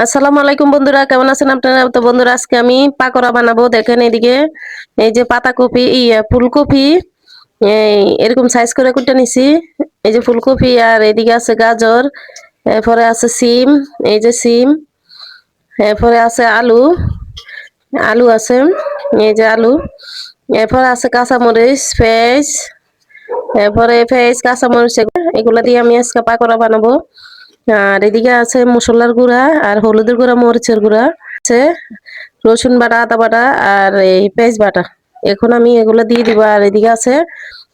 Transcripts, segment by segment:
আসসালামু আলাইকুম বন্ধুরা, কেমন আছেন আপনারা? তো বন্ধুরা, আজকে আমি পাকোড়া বানাবো। দেখেন এদিকে, এই যে পাতাকপি ইয়ে ফুলকপি এরকম সাইজ করে কুটে নিছি। এই যে ফুলকপি, আর এদিকে আছে গাজর, এরপরে আছে সিম, এই যে সিম, এরপরে আছে আলু আলু আছে, এই যে আলু, এরপরে আছে কাঁচামরিচ, পেঁয়াজ, এরপরে পেঁয়াজ, কাঁচামরিচ, এগুলা দিয়ে আমি আজকে পাকোড়া বানাবো। আর এদিকে আছে মশলার গুঁড়া আর হলুদের গুঁড়া, মরিচের গুঁড়া, আছে রসুন বাটা, আদা বাটা আর এই পেঁয়াজ বাটা। এখন আমি এগুলো দিয়ে দিব আর এদিকে আছে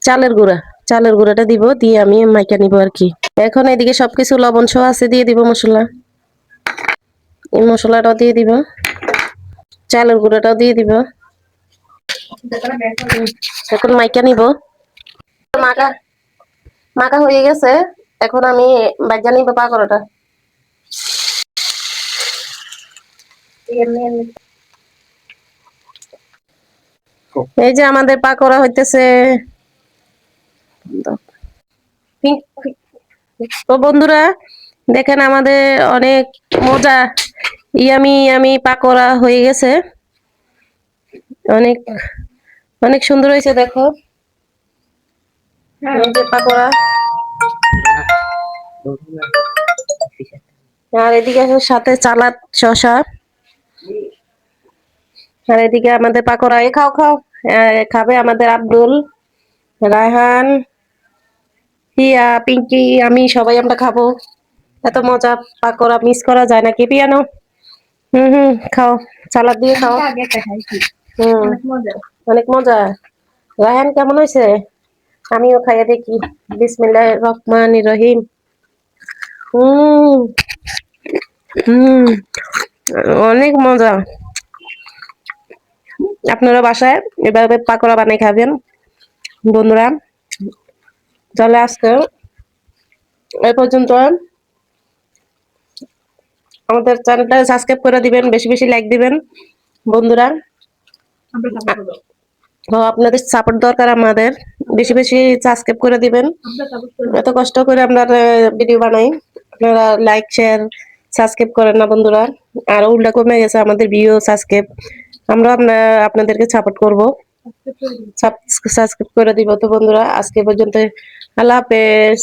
চালের গুঁড়া। চালের গুঁড়াটা দিব, দিয়ে আমি মাইকা নিব আর কি। এখন এদিকে সবকিছু লবণ সহ আছে, দিয়ে দিব মশলা। এই মশলাটাও দিয়ে দিব। চালের গুঁড়াটাও দিয়ে দিব। এখন মাইকা নিব। মাকা মাকা হয়ে গেছে। এখন আমি বাজা নিব পাকড়াটা এই যে আমাদের পাকোড়া হইতেছে। তো বন্ধুরা, দেখেন আমাদের অনেক মজা, ইয়ামি ইয়ামি পাকোড়া হয়ে গেছে। অনেক অনেক সুন্দর হয়েছে, দেখো। যে পাকোড়া আর এদিকে সাথে চালাদ শশা। আর এদিকে আমাদের পাকোড়া এ খাও খাও। খাবে আমাদের আব্দুল রায়হান পিঙ্কি আমি সবাই আমরা খাব। এত মজা পাকোড়া মিস করা যায় নাকি পিয়ানো? হুম হুম খাও। সালাদ দিয়ে খাও। হুম। অনেক মজা। রায়হান কেমন হয়েছে? আমিও খাইয়ে দেখি। বিসমিল্লাহ রহমান রহিম। হুম। হুম। অনেক মজা। আপনারা বাসায় এভাবে পাকোড়া বানিয়ে খাবেন? বন্ধুরা তাহলে আজকে এ পর্যন্ত। আমাদের চ্যানেলটা সাবস্ক্রাইব করে দিবেন বেশি বেশি লাইক দিবেন বন্ধুরা। ও আপনাদের সাপোর্ট দরকার আমাদের। বেশি বেশি সাবস্ক্রাইব করে দিবেন। এত কষ্ট করে আমরা ভিডিও বানাই। আপনারা লাইক শেয়ার সাবস্ক্রাইব করেন না বন্ধুরা। আর উল্টা কমে গেছে আমাদের ভিও সাবস্ক্রাইব আমরা আপনার আপনাদেরকে সাপোর্ট করব। সাবস্ক্রাইব করে দিব। তো বন্ধুরা। আজকে পর্যন্ত আল্লাহ হাফেজ।